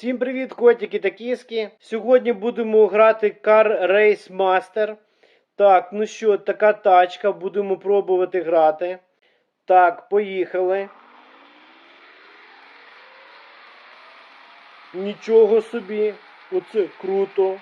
Всім привіт, котики та кіски. Сьогодні будемо грати Car Race Master. Так, ну що, така тачка, будемо пробувати грати. Так, поїхали. Нічого собі. Оце круто.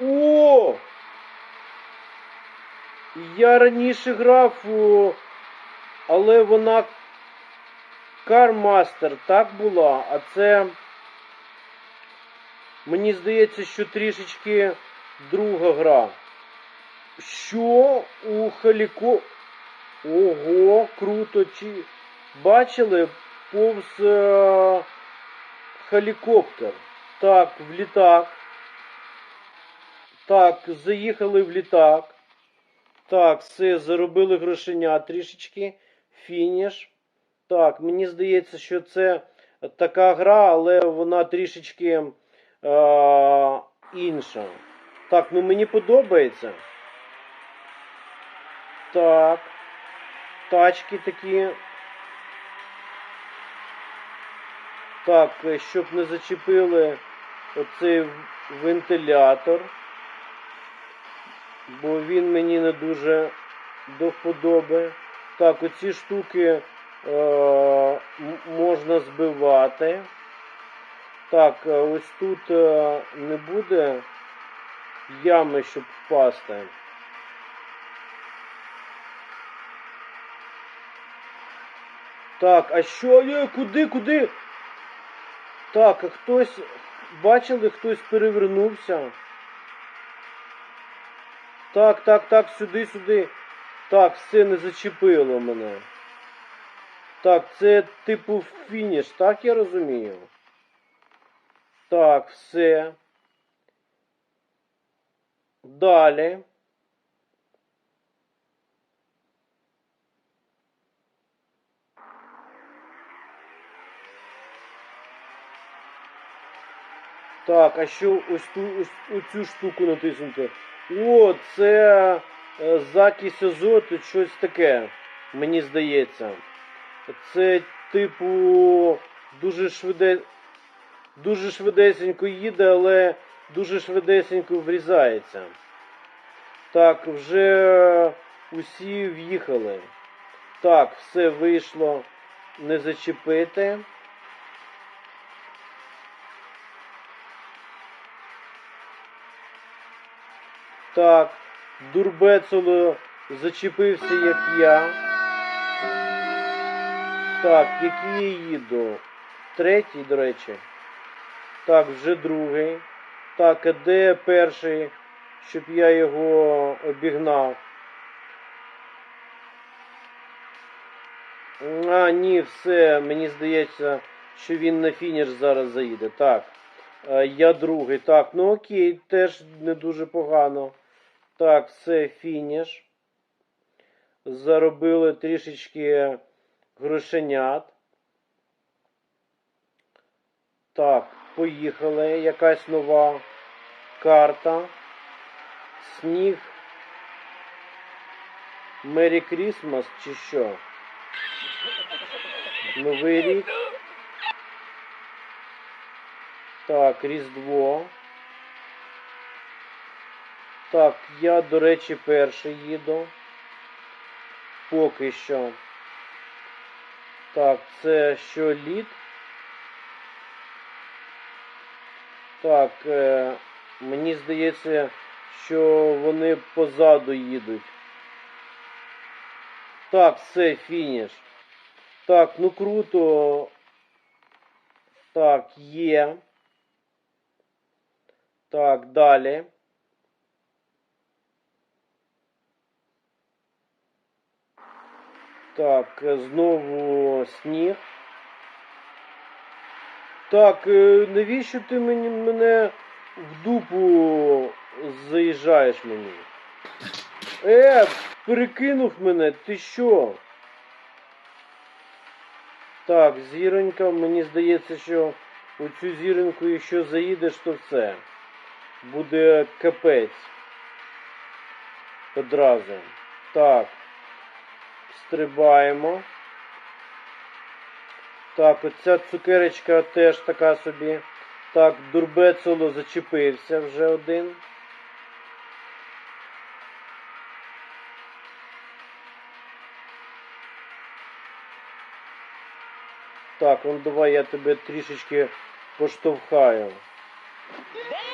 О! Я раніше грав, але вона Кармастер так була, а це мені здається, що трішечки друга гра. Що у Халіко. Ого, круто! Чи бачили повз е... хелікоптер? Так, в літак. Так, заїхали в літак. Так, все, заробили грошеня трішечки. Фініш. Так, мені здається, що це така гра, але вона трішечки е, інша. Так, ну мені подобається. Так. Тачки такі. Так, е, щоб не зачепили оцей вентилятор. Бо він мені не дуже до вподоби. Так, оці штуки можна збивати. Так, е, ось тут е, не буде ями, щоб впасти. Так, а що? Е, куди, куди? Так, а хтось. Бачили, хтось перевернувся. Так, так, так, сюди, сюди. Так, все не зачепило мене. Так, це типу фініш, так я розумію? Так, все. Далі. Так, а що ось ту ось оцю штуку натиснути? О, це е, закись азоту, щось таке, мені здається. Це, типу, дуже швиде... дуже швидесенько їде, але дуже швидесенько врізається. Так, вже усі в'їхали. Так, все вийшло не зачепити. Так, Дурбецело зачепився, як я. Так, який я їду? Третій, до речі. Так, вже другий. Так, а де перший, щоб я його обігнав? А, ні, все, мені здається, що він на фініш зараз заїде. Так. Е, Я другий. Так, ну окей, теж не дуже погано. Так, все, фініш. Заробили трішечки грошенят. Так, поїхали. Якась нова карта. Сніг. Мері Крісмас чи що? Новий рік. Так, Різдво. Так, я, до речі, перший їду. Поки що. Так, це що лід? Так, е, мені здається, що вони позаду їдуть. Так, все, фініш. Так, ну круто. Так, є. Так, далі. Так, е, знову сніг. Так, е, навіщо ти мені мене в дупу заїжджаєш мені? Е, перекинув мене, ти що? Так, зіронька, мені здається, що у цю зіроньку, якщо заїдеш, то все. Буде капець. Одразу. Так. Стрибаємо. Так, оця цукерочка теж така собі. Так, дурбецело зачепився вже один. Так, ну давай я тебе трішечки поштовхаю.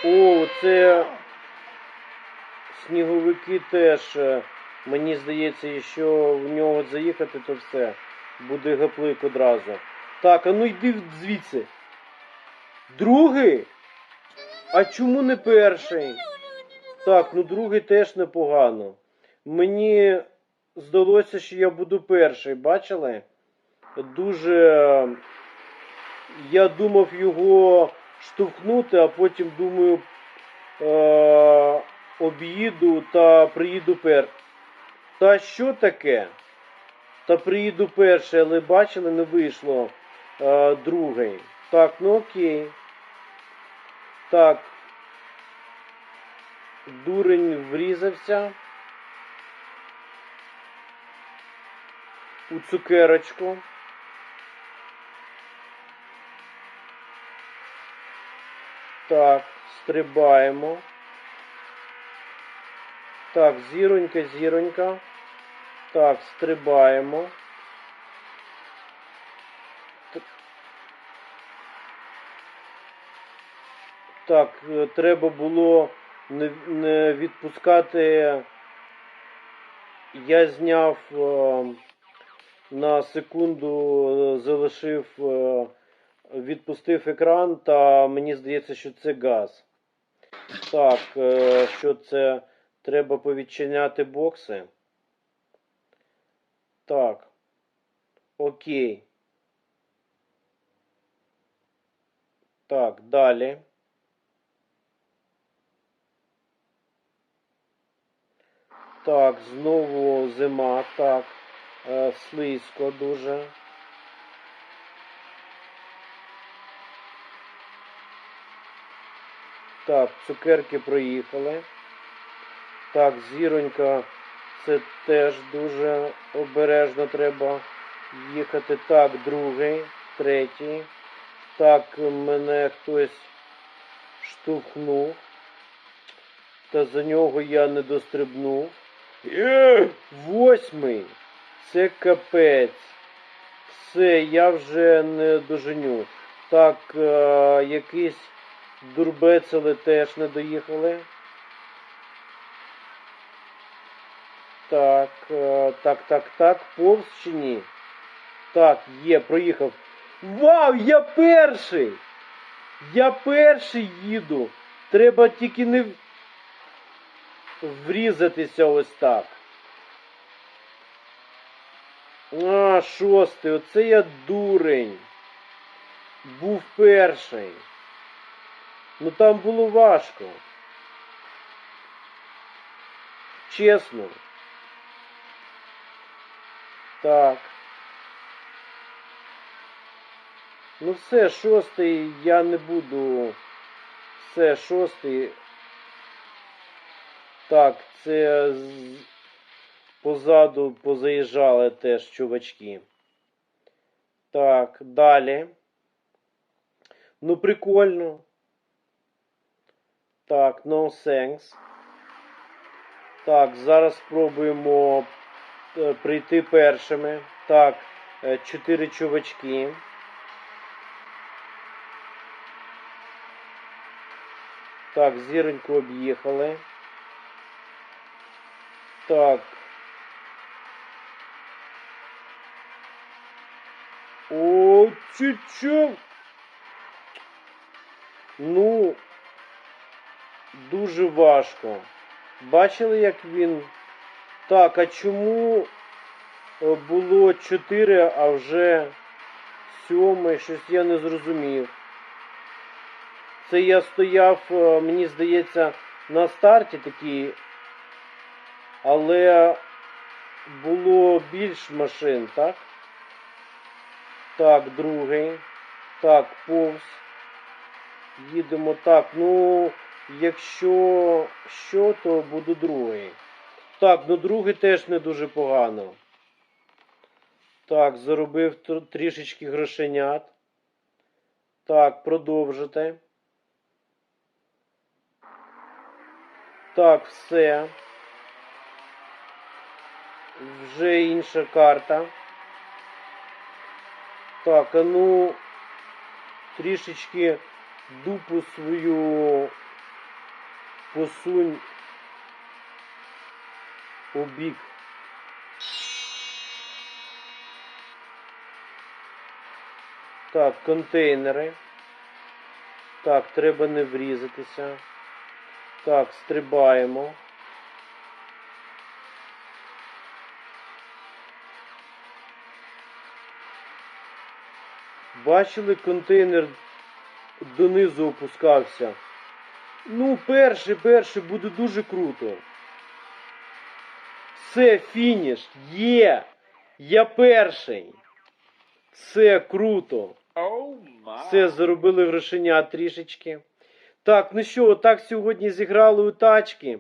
О, це сніговики теж. Мені здається, якщо в нього заїхати, то все. Буде гаплик одразу. Так, а ну йди звідси. Другий? А чому не перший? Так, ну другий теж непогано. Мені здалося, що я буду перший, бачили? Дуже. Я думав його штовхнути, а потім думаю, е- об'їду та приїду пер. Та що таке? Та приїду перший, але бачили, не вийшло е, другий. Так, ну окей. Так. Дурень врізався. У цукерочку. Так, стрибаємо. Так, зіронька, зіронька. Так, стрибаємо. Так, е, треба було не, відпускати. Я зняв е, на секунду, е, залишив, відпустив екран, та мені здається, що це газ. Так, що це? Треба повідчиняти бокси. Так. Окей. Так, далі. Так, знову зима. Так. Е, слизько дуже. Так, цукерки проїхали. Так, зіронька, це теж дуже обережно треба їхати. Так, другий, третій. Так, мене хтось штовхнув. Та за нього я не дострибнув. Е, Восьмий. Це капець. Все, я вже не доженю. Так, е, якісь дурбецели теж не доїхали. Так, е, так, так, так, повз чи? Так, є, проїхав. Вау, я перший! Я перший їду. Треба тільки не врізатися ось так. А, шостий, оце я дурень. Був перший. Ну там було важко. Чесно. Так. Ну все, шостий я не буду. Все, шостий. Так, це з... позаду позаїжджали теж чувачки. Так, далі. Ну, прикольно. Так, no thanks. Так, зараз спробуємо прийти першими. Так, е, чотири чувачки. Так, зіроньку об'їхали. Так. О, чуть-чуть. Ну, дуже важко. Бачили, як він. Так, а чому е, було 4, а вже 7, щось я не зрозумів. Це я стояв, е, мені здається, на старті такий, але було більш машин, так? Так, другий. Так, повз. Їдемо так. Ну, якщо що, то буду другий. Так, ну другий теж не дуже погано. Так, заробив трішечки грошенят. Так, продовжити. Так, все. Вже інша карта. Так, а ну трішечки дупу свою посунь у. Так, контейнери. Так, треба не врізатися. Так, стрибаємо. Бачили, контейнер донизу опускався. Ну, перший, перший буде дуже круто. Все, фініш. Є. Я перший. Це круто. Oh. Все, заробили грошеня трішечки. Так, ну що, так сьогодні зіграли у тачки.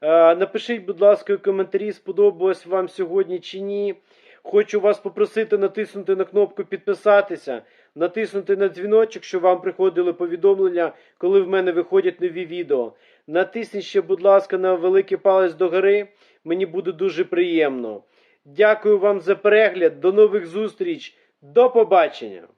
Е, напишіть, будь ласка, у коментарі, сподобалось вам сьогодні чи ні. Хочу вас попросити натиснути на кнопку підписатися, натиснути на дзвіночок, щоб вам приходили повідомлення, коли в мене виходять нові відео. Натисніть ще, будь ласка, на великий палець догори. Мені буде дуже приємно. Дякую вам за перегляд. До нових зустріч. До побачення!